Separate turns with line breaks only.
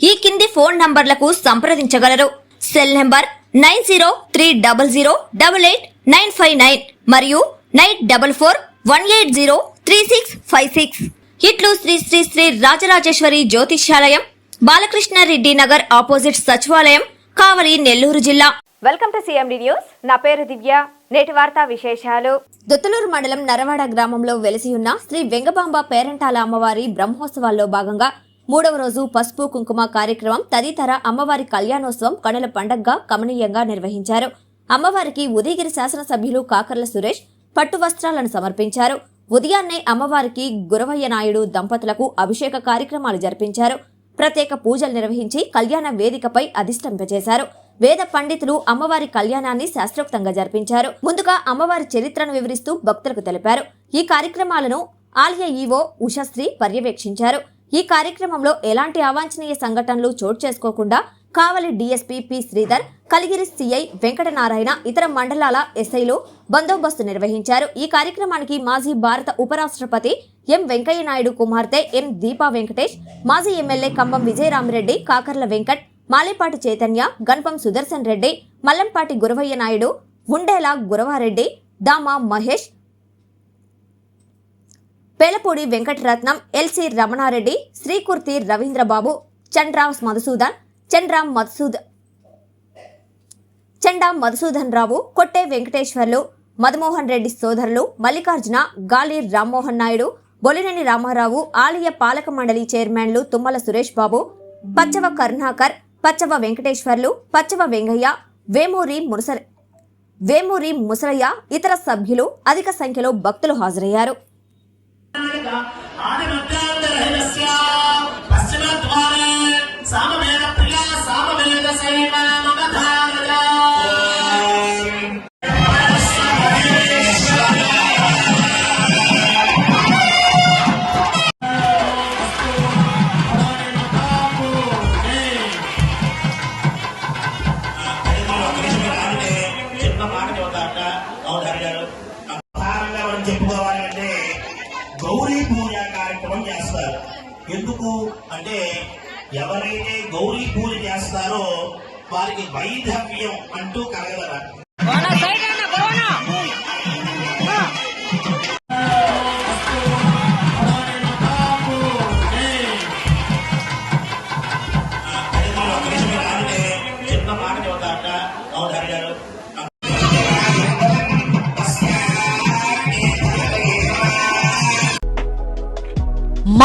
ఈ కింది ఫోన్ నంబర్లకు సంప్రదించగలరు. Cell number nine zero three double zero double eight nine five nine మరియు nine double four one eight zero three six five six. ఇట్లు శ్రీ శ్రీ శ్రీ రాజరాజేశ్వరి జ్యోతిష్యాలయం Balakrishna Reddy Nagar opposite సచివాలయం కావలి నెల్లూరు జిల్లా.
Welcome to CMD news. నా పేరు దివ్య. నేటి వార్తా విశేషాలు.
దుత్తలూరు మండలం నరవాడ గ్రామంలో వెలిసి ఉన్న శ్రీ వెంగబాంబ పేరంటాల అమ్మవారి బ్రహ్మోత్సవాల్లో భాగంగా మూడవ రోజు పసుపు కుంకుమ కార్యక్రమం తదితర అమ్మవారి కళ్యాణోత్సవం కనుల పండగగా కమనీయంగా నిర్వహించారు. అమ్మవారికి ఉదయగిరి శాసనసభ్యులు కాకర్ల సురేష్ పట్టు వస్త్రాలను సమర్పించారు. ఉదయాన్నే అమ్మవారికి గురవయ్య నాయుడు దంపతులకు అభిషేక కార్యక్రమాలు జరిపించారు. ప్రత్యేక పూజలు నిర్వహించి కళ్యాణ వేదికపై అధిష్ఠింపజేశారు వేద పండితులు అమ్మవారి కళ్యాణాన్ని శాస్త్రోక్తంగా జరిపించారు. ముందుగా అమ్మవారి చరిత్రను వివరిస్తూ భక్తులకు తెలిపారు. ఈ కార్యక్రమాలను ఆలయ ఈవో ఉషశ్రీ పర్యవేక్షించారు. ఈ కార్యక్రమంలో ఎలాంటి అవాంఛనీయ సంఘటనలు చోటు చేసుకోకుండా Kavali DSP P Sridhar Kaligiri CI Venkatanarayana ఇతర మండలాల ఎస్ఐలు బందోబస్తు నిర్వహించారు. ఈ కార్యక్రమానికి మాజీ భారత ఉపరాష్ట్రపతి ఎం వెంకయ్య నాయుడు కుమార్తె ఎం దీపా వెంకటేష్ మాజీ ఎమ్మెల్యే కంబం విజయరామరెడ్డి కాకర్ల వెంకట్ మాలేపాటి చైతన్య గణపం సుదర్శన్ రెడ్డి మల్లంపాటి గురవయ్య నాయుడు ఉండేలా గురవారెడ్డి దామా మహేష్ పెలపూడి వెంకటరత్నం ఎల్సి రమణారెడ్డి శ్రీకుర్తి రవీంద్రబాబు చండ్రామ్ మధుసూదన్ చండ్రాం మధుసూదన్ చండా మధుసూదన్ రావు కొట్టే వెంకటేశ్వర్లు మదమోహన్ రెడ్డి సోదరులు మల్లికార్జున గాలి రామ్మోహన్ నాయుడు బొలినేని రామారావు ఆలయ పాలక మండలి చైర్మన్లు తుమ్మల సురేష్ బాబు పచ్చవ కరుణాకర్ పచ్చవ వెంకటేశ్వర్లు పచ్చవ వెంగయ్య వేమూరి ముసర వేమూరి ముసరయ్య ఇతర సభ్యులు అధిక సంఖ్యలో భక్తులు హాజరయ్యారు.
పశ్చిమ ద్వారా సామవేద ప్రియా సామవేద సేవ మమధారయా ఎందుకు అంటే ఎవరైతే గౌరీ పూజ చేస్తారో వారికి వైధవ్యం అంటూ కలగదర